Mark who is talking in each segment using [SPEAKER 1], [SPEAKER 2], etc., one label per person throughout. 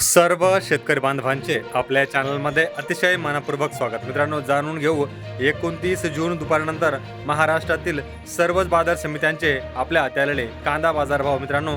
[SPEAKER 1] सर्व शेतकरी बांधवांचे आपल्या चॅनलमध्ये अतिशय मनपूर्वक स्वागत. मित्रांनो जाणून घेऊ एकोणतीस जून दुपारनंतर महाराष्ट्रातील सर्वच बाजार समित्यांचे आपल्या हाती कांदा बाजारभाव. मित्रांनो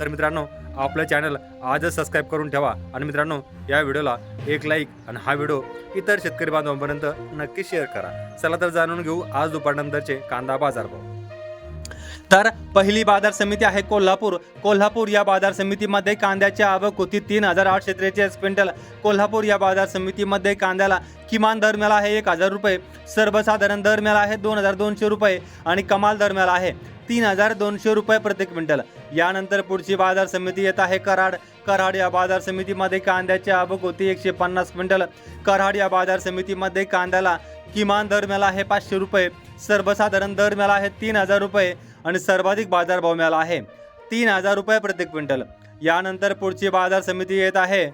[SPEAKER 1] तर मित्रांनो आपलं चॅनल आजच सबस्क्राईब करून ठेवा. आणि मित्रांनो या व्हिडिओला एक लाईक आणि हा व्हिडिओ इतर शेतकरी बांधवांपर्यंत नक्की शेअर करा. चला तर जाणून घेऊ आज दुपारनंतरचे कांदा बाजारभाव तर पहिली बाजार समिती आहे कोल्हापूर. कोल्हापूर या बाजार समितीमध्ये कांद्याची आवक होती तीन हजार आठशे त्रेचाळीस क्विंटल. कोल्हापूर या बाजार समितीमध्ये कांद्याला किमान दर मिळाला आहे एक हजार रुपये. सर्वसाधारण दर मिळाला आहे दोन हजार दोनशे रुपये. आणि कमाल दर मिळाला आहे तीन हजार दोनशे रुपये प्रति क्विंटल. यानंतर पुढची बाजार समिती येत आहे कराड. कराड या बाजार समितीमध्ये कांद्याची आवक होती एकशे पन्नास क्विंटल. कराड या बाजार समितीमध्ये कांद्याला किमान दर मिळाला आहे पाचशे रुपये. सर्वसाधारण दर मिळाला आहे तीन हजार रुपये आणि सर्वाधिक बाजारभाव मिळाला आहे तीन हजार रुपये प्रति क्विंटल. यानंतर पुढची बाजार समिती येत आहे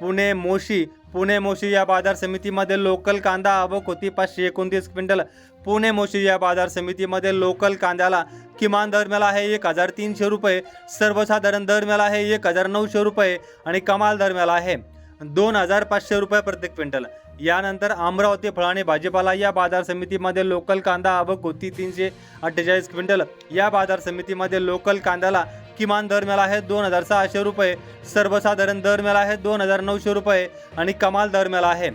[SPEAKER 1] पुणे मोशी पुणे मोशी या बाजार समितीमध्ये लोकल कांदा आवक होती. पाचशे एकोणतीस क्विंटल पुणे मोशी या बाजार समितीमध्ये लोकल कांद्याला किमान दर मिळाला आहे एक हजार तीनशे रुपये सर्वसाधारण दर मिळाला आहे एक हजार नऊशे रुपये आणि कमाल दर मिळाला आहे दोन हजार पाचशे रुपये प्रति क्विंटल. यानंतर अमरावती फळ आणि भाजीपाला या बाजार समितीमध्ये लोकल कांदा आवक होती तीनशे अठ्ठेचाळीस क्विंटल. या बाजार समितीमध्ये लोकल कांद्याला किमान दर मिळाला आहे दोन हजार सहाशे रुपये. सर्वसाधारण दर मिळाला आहे दोन हजार नऊशे रुपये आणि कमाल दर मिळाला आहे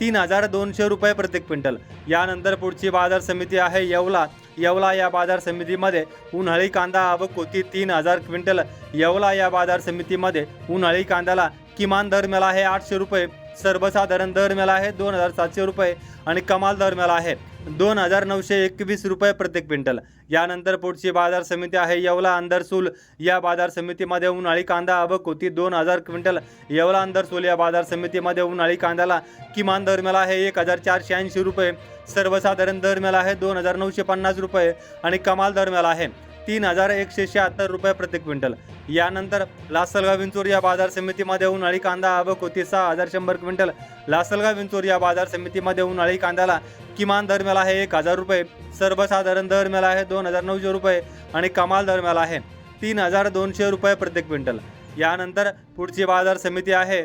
[SPEAKER 1] तीन हजार दोनशे रुपये प्रति क्विंटल. यानंतर पुढची बाजार समिती आहे येवला. येवला या बाजार समितीमध्ये उन्हाळी कांदा आवक होती तीन हजार क्विंटल. येवला या बाजार समितीमध्ये उन्हाळी कांद्याला किमान दर मिळाला आहे आठशे रुपये. सर्वसाधारण दर मिळाला आहे दोन हजार सातशे रुपये आणि कमाल दर मिळाला आहे. दोन हजार नऊशे एकवीस रुपये प्रति क्विंटल. यानंतर पुढची बाजार समिती आहे येवला अंदरसूल. या बाजार समितीमध्ये उन्हाळी कांदा आवक होती दोन हजार क्विंटल. येवला अंदरसूल या बाजार समितीमध्ये उन्हाळी कांद्याला किमान दर मिळाला आहे एक हजार चारशे ऐंशी रुपये. सर्वसाधारण दर मिळाला आहे दोन हजार नऊशे पन्नास रुपये आणि कमाल दर मिळाला आहे. तीन हजार एकशे शहात्तर रुपये प्रति क्विंटल. यानंतर लासलगाव विंचूर या बाजार समितीमध्ये उन्हाळी कांदा आवक होती सहा हजार शंभर क्विंटल. लासलगाव विंचूर या बाजार समितीमध्ये उन्हाळी कांद्याला किमान दर मिळाला आहे एक हजार रुपये सर्वसाधारण दर मिळाला आहे दोन हजार नऊशे रुपये आणि कमाल दर मिळाला आहे तीन हजार दोनशे रुपये प्रति क्विंटल. यानंतर पुढची बाजार समिती आहे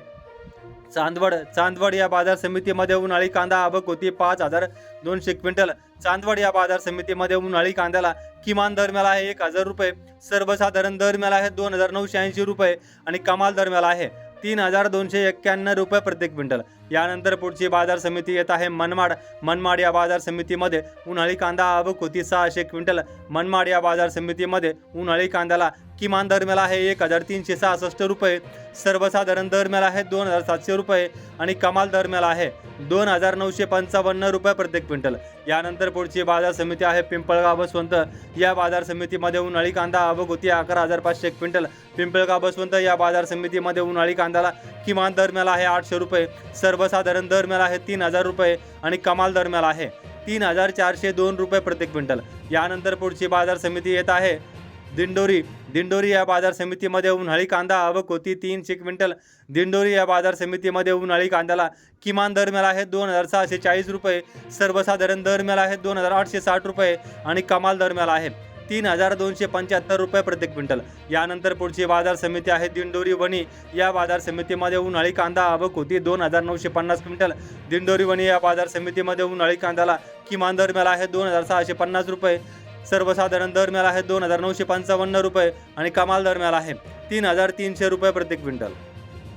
[SPEAKER 1] चांदवड चांदवड या बाजार समितीमध्ये उन्हाळी कांदा आवक होती. पाच हजार दोनशे क्विंटल. चांदवड या बाजार समितीमध्ये उन्हाळी कांद्याला किमान दर मिळाला आहे एक हजार रुपये. सर्वसाधारण दर मिळाला आहे दोन हजार नऊशे ऐंशी रुपये आणि कमाल दर मिळाला आहे तीन हजार दोनशे एक्क्याण्णव रुपये प्रति क्विंटल. यानंतर पुढची बाजार समिती येत आहे मनमाड. मनमाड या बाजार समितीमध्ये उन्हाळी कांदा आवक होती सहाशे क्विंटल. मनमाड या बाजार समितीमध्ये उन्हाळी कांद्याला किमान दरम्याला आहे एक हजार तीनशे सहासष्ट रुपये. सर्वसाधारण दरम्याला आहे दोन हजार सातशे रुपये आणि कमाल दरम्याला आहे दोन हजार नऊशे पंचावन्न रुपये प्रत्येक क्विंटल. यानंतर पुढची बाजार समिती आहे पिंपळगाव बसवंत. या बाजार समितीमध्ये उन्हाळी कांदा अवघ होती अकरा हजार पाचशे क्विंटल. पिंपळगाव बसवंत या बाजार समितीमध्ये उन्हाळी कांद्याला किमान दरम्याला आहे आठशे रुपये. सर्वसाधारण दरम्याला आहे तीन हजार रुपये आणि कमाल दरम्याला आहे तीन हजार चारशे दोन रुपये प्रत्येक क्विंटल. यानंतर पुढची बाजार समिती येत आहे दिंडोरी. दिंडोरी या बाजार समितीमध्ये उन्हाळी कांदा आवक होती तीनशे क्विंटल. दिंडोरी या बाजार समितीमध्ये उन्हाळी कांद्याला किमान दर मिळाला आहे दोन हजार सहाशे चाळीस रुपये. सर्वसाधारण दर मिळाला आहे दोन हजार आठशे साठ रुपये आणि कमाल दर मिळाला आहे तीन हजार दोनशे पंच्याहत्तर रुपये प्रति क्विंटल. यानंतर पुढची बाजार समिती आहे दिंडोरी वणी. या बाजार समितीमध्ये उन्हाळी कांदा आवक होती दोन हजार नऊशे पन्नास क्विंटल. दिंडोरी वणी या बाजार समितीमध्ये उन्हाळी कांद्याला किमान दर मिळाला आहे दोन हजार सहाशे पन्नास रुपये. सर्वसाधारण दर मिळाला आहे दोन हजार नऊशे पंचावन्न रुपये आणि कमाल दर मिळाला आहे तीन हजार तीनशे रुपये प्रति क्विंटल.